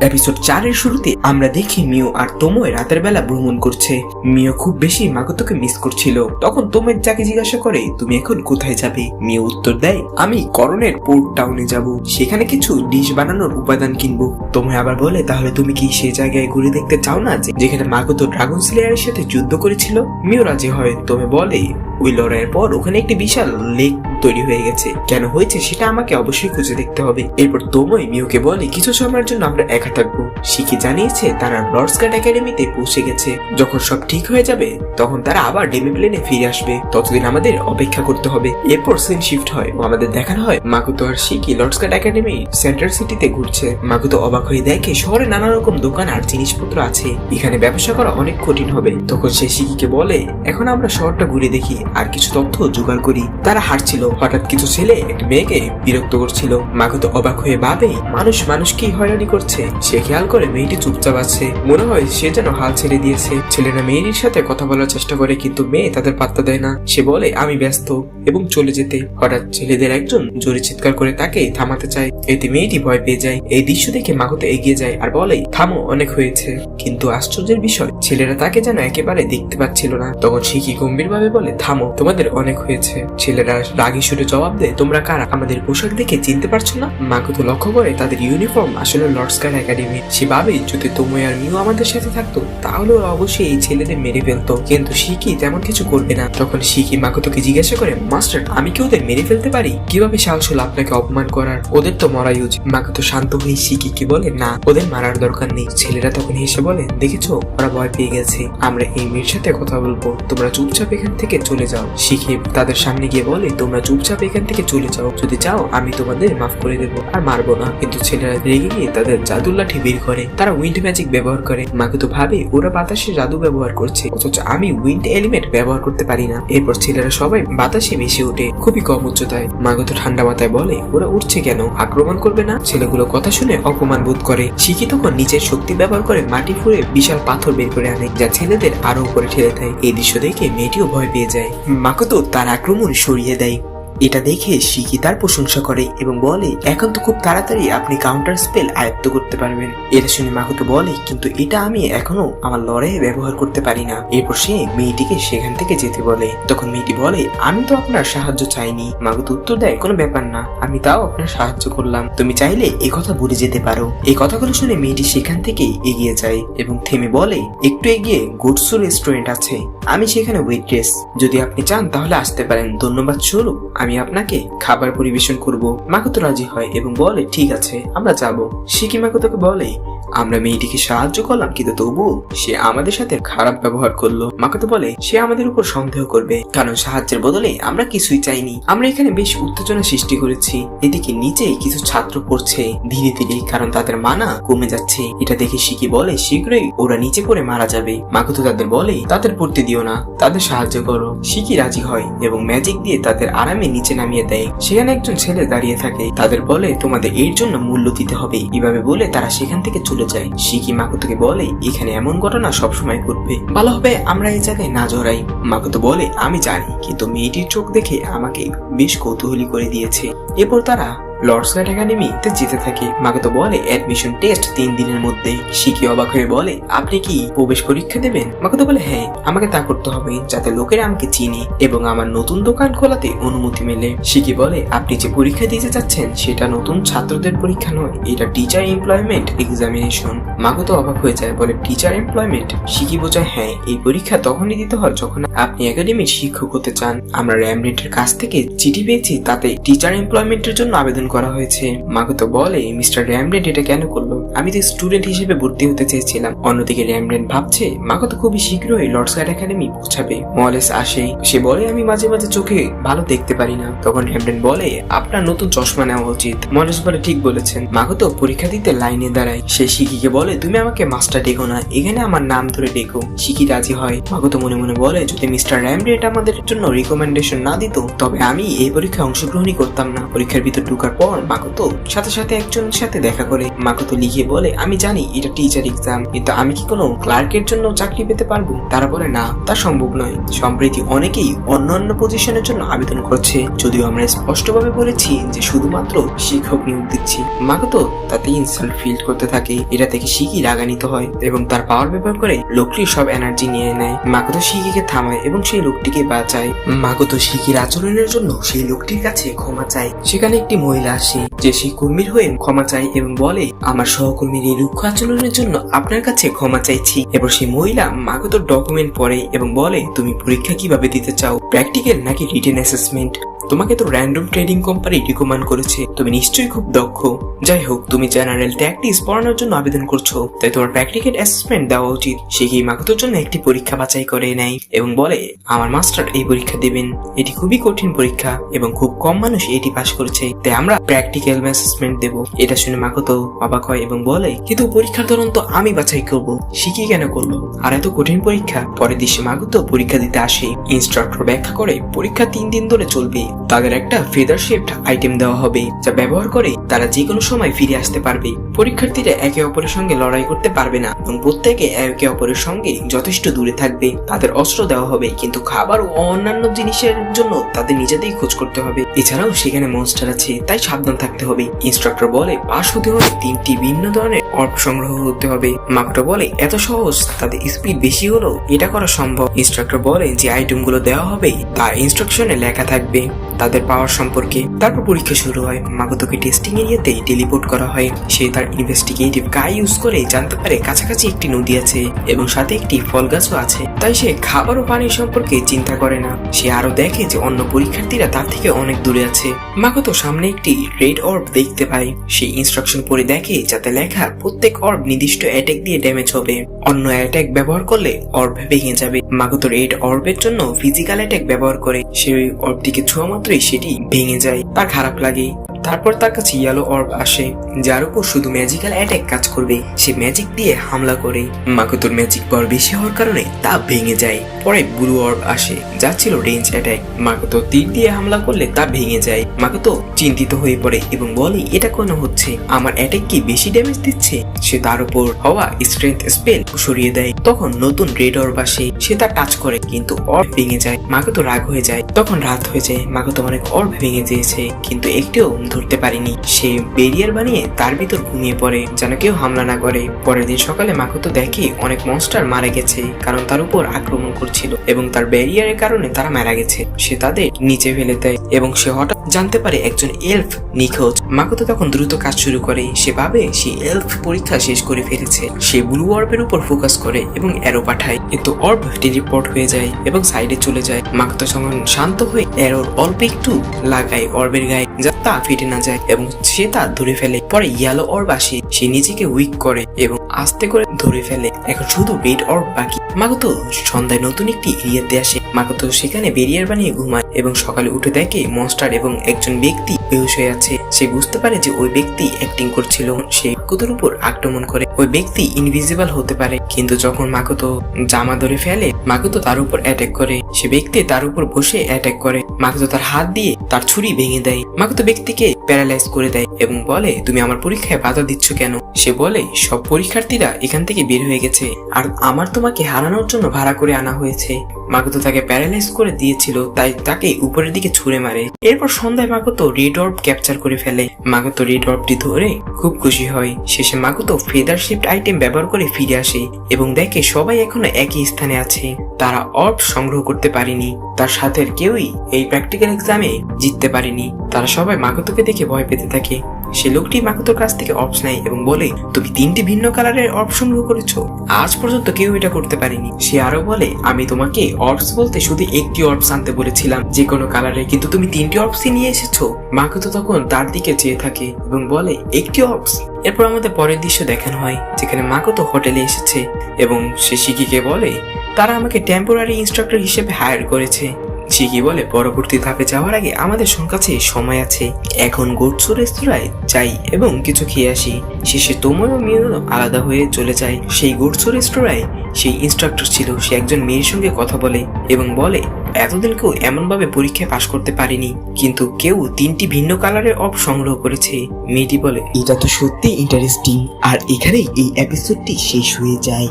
Episode চারের শুরুতে আমরা দেখি মিও আর তোময় রাতের বেলা ভ্রমণ করছে। মিও খুব বেশি মাগতকে মিস করছিল। তখন তোমের যাকে জিজ্ঞাসা করে, তুমি এখন কোথায় যাবে? মিও উত্তর দেয়, আমি করণের পোর্ট টাউনে যাব। সেখানে কিছু ডিশ বানানোর উপাদান কিনবো। তোময় আবার বলে, তাহলে তুমি কি সেই জায়গায় ঘুরে দেখতে চাও না যেখানে মাগত ড্রাগন স্লেয়ারের সাথে যুদ্ধ করেছিল? মিও রাজি হয়। তোমে বলে, ওই লড়াইয়ের পর ওখানে একটি বিশাল লেক তৈরি হয়ে গেছে। কেন হয়েছে সেটা আমাকে অবশ্যই খুঁজে দেখতে হবে। এরপর তোমই মিওকে বলে, কিছু সময়ের জন্য আমরা একা থাকব। শিখি জানিয়েছে? তারা লর্ডস গার্ড একাডেমিতে পৌঁছে গেছে। যখন সব ঠিক হয়ে যাবে, তখন তারা আবার ডেমি প্লেনে ফিরে আসবে। ততদিন আমাদের অপেক্ষা করতে হবে। এরপর সিন শিফট হয় ও আমাদের দেখানো হয় মাকুতো আর শিকি লর্ডস গার্ড একাডেমি সেন্ট্রাল সিটিতে ঘুরছে। মাকুতো অবাক হয়ে দেখে শহরে নানা রকম দোকান আর জিনিসপত্র আছে। এখানে ব্যবসা করা অনেক কঠিন হবে। তখন সে শিকিকে বলে, এখন আমরা শহরটা ঘুরে দেখি, আর কিছু তথ্য জোগাড় করি। তারা হাঁটছিল। হঠাৎ কিছু ছেলে একটা মেয়েকে বিরক্ত করছিল। মাকুতো অবাক হয়ে ভাবে, মানুষ মানুষকেই হয়রানি করছে। সে খেয়াল করে মেয়েটি চুপচাপ আছে। মনে হয় সে যেন হাল ছেড়ে দিয়েছে। ছেলেরা মেয়েটির সাথে কথা বলার চেষ্টা করে, কিন্তু মেয়ে তাদের পাত্তা দেয় না। সে বলে, আমি ব্যস্ত এবং চলে যেতে। হঠাৎ ছেলেদের একজন জোরে চিৎকার করে তাকে থামাতে চায়। এতে মেয়েটি ভয় পেয়ে যায়। এই দৃশ্য দেখে মাকুতো এগিয়ে যায় আর বলে, থামো, অনেক হয়েছে। কিন্তু আশ্চর্যের বিষয়, ছেলেরা তাকে যেন একেবারে দেখতে পাচ্ছিল না। তখন শিখি গম্ভীর ভাবে বলে, থামো, তোমাদের অনেক হয়েছে। ছেলেরা রাগী সুরে জবাব দেয়, তোমরা কারা? আমাদের পোশাক দেখে চিনতে পারছ না? মাকুতো লক্ষ্য করে তাদের ইউনিফর্ম, আসলে লর্ডস গার্ড একাডেমি সে ভাবে যদি তোময় আর মিউ আমাদের সাথে থাকতো, তাহলে ওরা অবশ্যই এই ছেলেদের মেরে ফেলতো। কিন্তু শিকি তেমন কিছু করবে না? তখন শিকি মাকুতোকে জিজ্ঞাসা করে, মাস্টার, আমি কি ওদের মেরে ফেলতে পারি? কীভাবে সাহস হলো আপনাকে অপমান করার? ওদের তো মরাই উচিত। মাকুতো শান্ত হয়ে শিকি কি বলে, না, ওদের মারার দরকার নেই। ছেলেরা তখন হেসে বলে, দেখেছ, ওরা ভয় পেয়ে গেছে। আমরা এই মেয়ের সাথে কথা বলব। তোমরা চুপচাপ এখান থেকে চলে যাও। শিখে তাদের সামনে গিয়ে বলে, তোমরা চুপচাপ এখান থেকে চলে যাও। যদি চাও, আমি তোমাদের মাফ করে দেবো আর মারবো না। কিন্তু ছেলেরা রেগে গিয়ে তাদের জাদুর লাঠি বের করে। তারা উইন্ড ম্যাজিক ব্যবহার করে। মাকে তো ভাবে, ওরা বাতাসে জাদু ব্যবহার করছে। অথচ আমি উইন্ড এলিমেন্ট ব্যবহার করতে পারি না। এরপর ছেলেরা সবাই বাতাসে ভেসে ওঠে। খুবই কম উচ্চতায়। মাকে তো ঠান্ডা মাথায় বলে, ওরা উঠছে কেন? আক্রমণ করবে না? ছেলেগুলো কথা শুনে অপমান বোধ করে। শিখি তখন নিচের শক্তি ব্যবহার করে মাটি ফুঁড়ে বিশাল পাথর বের করে আনে, যা ছেলেদের আরও উপরে ঠেলে দেয়। এই দৃশ্য দেখে মেয়েটিও ভয় পেয়ে যায়। মাকতো তার আক্রমণ সরিয়ে দেয়। এটা দেখে শিকি তার প্রশংসা করে এবং বলে, এখন তো খুব তাড়াতাড়ি আপনি কাউন্টার স্পেল আয়ত্ত করতে পারবেন। এটা শুনে মাকুতো বলে, কিন্তু এটা আমি এখনও আমার লড়াইয়ে ব্যবহার করতে পারি না। এরপর সে মেয়েটিকে সেখান থেকে যেতে বলে। তখন মেয়েটি বলে, আমি তো আপনার সাহায্য চাইনি। মাকুতো উত্তর দেয়, কোনো ব্যাপার না, আমি তাও আপনার সাহায্য করলাম। তুমি চাইলে এই কথা ভুলে যেতে পারো। এই কথাগুলো শুনে মেয়েটি সেখান থেকে এগিয়ে যায় এবং থেমে বলে, একটু এগিয়ে গুডসু রেস্টুরেন্ট আছে। আমি সেখানে ওয়েট্রেস যদি আপনি চান তাহলে আসতে পারেন। ধন্যবাদ স্বরূপ আমি আপনাকে খাবার পরিবেশন করব। মাকুতো রাজি হয় এবং বলে, ঠিক আছে, আমরা যাব। শিকি মাকুতোকে বলে আমরা মেয়েটিকে সাহায্য করলাম, কিন্তু তবুও সে আমাদের সাথে খারাপ ব্যবহার করল। মাকুতো বলে, সে আমাদের উপর সন্দেহ করবে, কারণ সাহায্যের বদলে আমরা কিছুই চাইনি। আমরা এখানে বেশ উত্তেজনা সৃষ্টি করেছি। এদিকে নিচেই কিছু ছাত্র পড়ছে। ধীরে ধীরে, কারণ তাদের মানা কমে যাচ্ছে। এটা দেখে শিকি বলে, শীঘ্রই ওরা নিচে পড়ে মারা যাবে। মাকে তো তাদের বলে, তাদের পড়তে দিও না, তাদের সাহায্য করো। শিকি রাজি হয় এবং ম্যাজিক দিয়ে তাদের আরামে নিচে নামিয়ে দেয়। সেখানে একজন ছেলে দাঁড়িয়ে থাকে। তাদের বলে, তোমাদের এর জন্য মূল্য দিতে হবে। এভাবে বলে তারা সেখান থেকে চলে যায় শিকি মাকুতোকে বলে, এখানে এমন ঘটনা সবসময় ঘটবে? ভালো হবে, আমরা এই জায়গায় না জড়াই। মাকুতো বলে, আমি জানি, কিন্তু মেয়েটির চোখ দেখে আমাকে বেশ কৌতূহলী করে দিয়েছে। এরপর তারা লর্ডস গার্ড একাডেমিতে যেতে থাকে। মাকে তো বলে অ্যাডমিশন টেস্ট তিন দিনের মধ্যে শিখি অবাক হয়ে বলে, আপনি কি প্রবেশ পরীক্ষা দেবেন? মাকে তো বলে হ্যাঁ আমাকে তা করতে হবে যাতে লোকেরা আমাকে চিনে এবং আমার নতুন দোকান খোলাতে অনুমতি মেলে। শিখি বলে, আপনি যে পরীক্ষা দিতে যাচ্ছেন, সেটা নতুন ছাত্রদের পরীক্ষা নয়, এটা টিচার এমপ্লয়মেন্ট এক্সামিনেশন মাকে তো অবাক হয়ে যায়, বলে টিচার এমপ্লয়মেন্ট শিখি বোঝায় হ্যাঁ এই পরীক্ষা তখনই দিতে হয় যখন আপনি একাডেমির শিক্ষক হতে চান। আমরা র্যামনেটের কাছ থেকে চিঠি পেয়েছি, তাতে টিচার এমপ্লয়মেন্টের জন্য আবেদন করা হয়েছে। মাকে তো বলে, মিস্টার র্যামনেট এটা কেন করল? আমি তো স্টুডেন্ট হিসেবে ভর্তি হতে চেয়েছিলাম। অন্যদিকে র্যামনেট ভাবছে মাকে তো খুবই শীঘ্রই লর্ডস গার্ড একাডেমি পৌঁছাবে। মলেস আসে। সে বলে, আমি মাঝে মাঝে চোখে ভালো দেখতে পারি না। তখন র্যামনেট বলে, আপনার নতুন চশমা নেওয়া উচিত। মলেস বলে, ঠিক বলেছেন। মাকে তো পরীক্ষা দিতে লাইনে দাঁড়ায়। সে শিকিকে বলে, তুমি আমাকে মাস্টার ডেকো না, এখানে আমার নাম ধরে ডেকো। শিকি রাজি হয়? মাকে তো মনে মনে বলে, যদি মিস্টার র্যামনেট আমাদের জন্য রিকমেন্ডেশন না দিত, তবে আমি এই পরীক্ষায় অংশগ্রহণই করতাম না। পরীক্ষার ভিতর ঢুকার পর মাকতো সাথে সাথে একজনের সাথে দেখা করে মাকতো লিখে বলে, আমি জানি এটা টিচার এক্সাম কিন্তু আমি কি কোনো ক্লার্কের জন্য চাকরি পেতে পারব? তারা বলে, না, তা সম্ভব নয়। সম্প্রতি অনেকেই অন্যান্য পজিশনের জন্য আবেদন করছে। যদিও আমরা স্পষ্টভাবে বলেছি যে শুধুমাত্র শিক্ষক নিয়োগ দিচ্ছি। মাকতো তাতে ইনসাল্ট ফিল করতে থাকে। এটা থেকে শিখি রাগান্বিত হয় এবং তার পাওয়ার ব্যবহার করে লোকটির সব এনার্জি নিয়ে নেয়। মাকতো শিখিকে থামায় এবং সেই লোকটিকে বাঁচায়। মাকতো শিখির আচরণের জন্য সেই লোকটির কাছে ক্ষমা চায়। সেখানে একটি মহিলা আসে। যে সেই কর্মীর হয়ে ক্ষমা চায় এবং বলে, আমার সহকর্মীর এই রুক্ষ আচরণের জন্য আপনার কাছে ক্ষমা চাইছি। এবং সেই মহিলা মাগত ডকুমেন্ট পরে এবং বলে, তুমি পরীক্ষা কীভাবে দিতে চাও? প্র্যাকটিক্যাল নাকি রিটেন অ্যাসেসমেন্ট তোমাকে তো র্যান্ডম ট্রেডিং কোম্পানি রিকমেন্ড করেছে। তুমি নিশ্চয়ই খুব দক্ষ। যাই হোক তুমি জেনারেল ট্যাকটিস পড়ানোর জন্য আবেদন করছ। তাই তোমার প্র্যাকটিক্যাল অ্যাসেসমেন্ট দেওয়া উচিত। সে কি মাকতোর জন্য একটি পরীক্ষা বাছাই করে নেয়? এবং বলে, আমার মাস্টার এই পরীক্ষা দিবেন। এটি খুবই কঠিন পরীক্ষা এবং খুব কম মানুষ এটি পাশ করেছে। তাই আমরা প্র্যাকটিক্যাল অ্যাসেসমেন্ট দেব। এটা শুনে মাকতো অবাক হয় এবং বলে, কিন্তু পরীক্ষার ধরন তো আমি বাছাই করব। কি কেন করল? আর এত কঠিন পরীক্ষা? পরের দিশে মাকতো পরীক্ষা দিতে আসে। ইনস্ট্রাক্টর ব্যাখ্যা করে পরীক্ষা তিন দিন ধরে চলবে। তাদের একটা ফেদার শেপড আইটেম দেওয়া হবে, যা ব্যবহার করে তারা যে কোনো সময় ফিরে আসতে পারবে। পরীক্ষার্থীরা একে অপরের সঙ্গে লড়াই করতে পারবে না এবং প্রত্যেকে একে অপরের সঙ্গে যথেষ্ট দূরে থাকবে। তাদের অস্ত্র দেওয়া হবে, কিন্তু খাবার ও অন্যান্য জিনিসের জন্য তাদের নিজেদেরই খোঁজ করতে হবে। এছাড়াও সেখানে মনস্টার আছে, তাই সাবধান থাকতে হবে। ইনস্ট্রাক্টর বলে, পাশ হতে হলে তিনটি ভিন্ন ধরনের অর্প সংগ্রহ করতে হবে। মাকটো বলে, এত সহজ, তাদের স্পিড বেশি হলেও এটা করা সম্ভব। ইনস্ট্রাক্টর বলে, যে আইটেমগুলো দেওয়া হবে, তা ইনস্ট্রাকশনে লেখা থাকবে। তাদের পাওয়ার সম্পর্কে। তারপর পরীক্ষা শুরু হয়। মাগতকে টেস্টিং এরিয়াতে টেলিপোর্ট করা হয়। সে তার ইনভেস্টিগেটিভ গাই ইউজ করে জানতে পারে কাছাকাছি একটি নদী আছে এবং সাথে একটি ফল গাছও আছে। তাই সে খাবার ও পানির সম্পর্কে চিন্তা করে না। সে আরও দেখে যে অন্য পরীক্ষার্থীরা তার থেকে অনেক দূরে আছে। মাগত সামনে একটি রেড অর্ব দেখতে পায়। সে ইনস্ট্রাকশন পড়ে দেখে যাতে লেখা প্রত্যেক অর্ব নির্দিষ্ট অ্যাটাক দিয়ে ড্যামেজ হবে। অন্য অ্যাটাক ব্যবহার করলে অর্ব ভেঙে যাবে। মাগত রেড অর্বের জন্য ফিজিক্যাল অ্যাটাক ব্যবহার করে। সে অর্বটিকে ছোঁয়া মাত্রই সেটি ভেঙে যায়। তার খারাপ লাগে তারপর তার কাছে ইয়েলো অর্ব আসে, যার উপর শুধু ম্যাজিক্যাল অ্যাটাক কাজ করবে। সে ম্যাজিক দিয়ে হামলা করে। মাকুতোর ম্যাজিক পাওয়ার বেশি হওয়ার কারণে তা ভেঙে যায়। পরে ব্লু অর্ব আসে, যা ছিল রেঞ্জ অ্যাটাক মাকুতো তীর দিয়ে হামলা করলে তা ভেঙে যায়। মাকুতো চিন্তিত হয়ে পড়ে এবং বলে, এটা কেন হচ্ছে? আমার অ্যাটাক কি বেশি ড্যামেজ দিচ্ছে? সে তার উপর হওয়া স্ট্রেংথ স্পেল সরিয়ে দেয়। তখন নতুন রেড অর্ব আসে, সে তা টাচ করে, কিন্তু অর্ব ভেঙে যায়। মাকুতো রাগ হয়ে যায়। তখন রাত হয়ে যায়। মাকুতো অনেক অর্ব ভেঙে দিয়েছে, কিন্তু একটিও ধরতে পারেনি। সে বেরিয়ার বানিয়ে তার ভিতর ঘুমিয়ে পড়ে। যেন কেউ হামলা না করে। পরের দিন সকালে মাকুতো দেখে অনেক মনস্টার মারা গেছে, কারণ তার উপর আক্রমণ করছিল এবং তার ব্যারিয়ারের কারণে তারা মারা গেছে। সে তাদের নিচে ফেলে দেয় এবং সে হঠাৎ জানতে পারে একজন এলফ নিখোঁজ। মাকুতো তখন দ্রুত কাজ শুরু করে। সে ভাবে সে এলফ পরীক্ষা শেষ করে ফেলেছে। সে ব্লু অর্বের উপর ফোকাস করে এবং অ্যারো পাঠায়। কিন্তু অর্ব রিপোর্ট হয়ে যায় এবং সাইডে চলে যায়। মাকুতো যখন শান্ত হয়ে অ্যারোর অল্প একটু লাগায় অর্বের গায়ে যা তা ফেটে না যায় এবং সে তা ধরে ফেলে। পরে ইয়েলো অর্ব আসে। সে নিজেকে উইক করে এবং আস্তে করে ধরে ফেলে। এখন শুধু রেড অর্ব বাকি। মাগতো সন্ধ্যায় নতুন একটি এরিয়াতে আসে। মাগতো সেখানে বেরিয়ার বানিয়ে ঘুমায়। এবং সকালে উঠে দেখে মনস্টার এবং একজন ব্যক্তি বেহুশ হয়ে আছে। সে বুঝতে পারে যে ওই ব্যক্তি অ্যাক্টিং করছিল। সে মাকুতোর উপর আক্রমণ করে। ওই ব্যক্তি ইনভিজিবল হতে পারে। কিন্তু যখন মাকুতো জামা ধরে ফেলে মাকুতো তার উপর অ্যাটাক করে। সে ব্যক্তি তার উপর বসে অ্যাটাক করে। মাকুতো তার হাত দিয়ে তার ছুরি ভেঙে দেয়। মাকুতো ব্যক্তিকে প্যারালাইজ করে দেয়। এবং বলে, তুমি আমার পরীক্ষায় বাধা দিচ্ছ কেন? সে বলে, সব পরীক্ষার্থীরা এখান থেকে বের হয়ে গেছে আর আমার তোমাকে হারানোর জন্য ভাড়া করে আনা হয়েছে। মাকুতো তাকে প্যারালাইজ করে দিয়েছিল, তাই তাকে উপরের দিকে ছুঁড়ে মারে। এরপর সন্ধ্যায় মাকুতো রেড অর্ব ক্যাপচার করে ফেলে। মাকুতো রেড অর্বটি ধরে খুব খুশি হয়। শেষে মাকুতো ফেদার শিফট আইটেম ব্যবহার করে ফিরে আসে এবং দেখে সবাই এখনও একই স্থানে আছে। তারা অর্ব সংগ্রহ করতে পারেনি। তার সাথে কেউই এই প্র্যাকটিক্যাল এক্সামে জিততে পারেনি। তারা সবাই মাকুতোকে দেখে ভয় পেতে থাকে। সে লোকটি মাকুতোর কাছ থেকে অর্বস নেয় এবং বলে, তুমি তিনটি ভিন্ন কালারের অর্ব সংগ্রহ করেছ। আজ পর্যন্ত কেউ এটা করতে পারেনি। সে আরও বলে, আমি তোমাকে অর্বস বলতে শুধু একটি অর্বস আনতে বলেছিলাম। যে কোনো কালারের কিন্তু তুমি তিনটি অর্বসই নিয়ে এসেছ। মাকুতো তখন তার দিকে চেয়ে থাকে এবং বলে, একটি অর্বস এরপর আমাদের পরের দৃশ্য দেখানো হয়, যেখানে মাকুতো হোটেলে এসেছে এবং সে শিকিকে বলে তারা আমাকে টেম্পোরারি ইনস্ট্রাক্টর হিসেবে হায়ার করেছে। শিকি বলে, পরবর্তী ধাপে যাওয়ার আগে আমাদের কাছে সময় আছে। এখন গোটসু রেস্তোরাঁয় যাই এবং কিছু খেয়ে আসি। শেষে তোমার ও মিও আলাদা হয়ে চলে যায় সেই গোটসু রেস্তোরাঁয় সেই ইনস্ট্রাক্টর ছিল, সে একজন মেয়ের সঙ্গে কথা বলে এবং বলে, এতদিন কেউ এমনভাবে পরীক্ষায় পাশ করতে পারেনি, কিন্তু কেউ তিনটি ভিন্ন কালারের অফ সংগ্রহ করেছে। মেয়েটি বলে, এটা তো সত্যি ইন্টারেস্টিং আর এখানেই এই এপিসোডটি শেষ হয়ে যায়।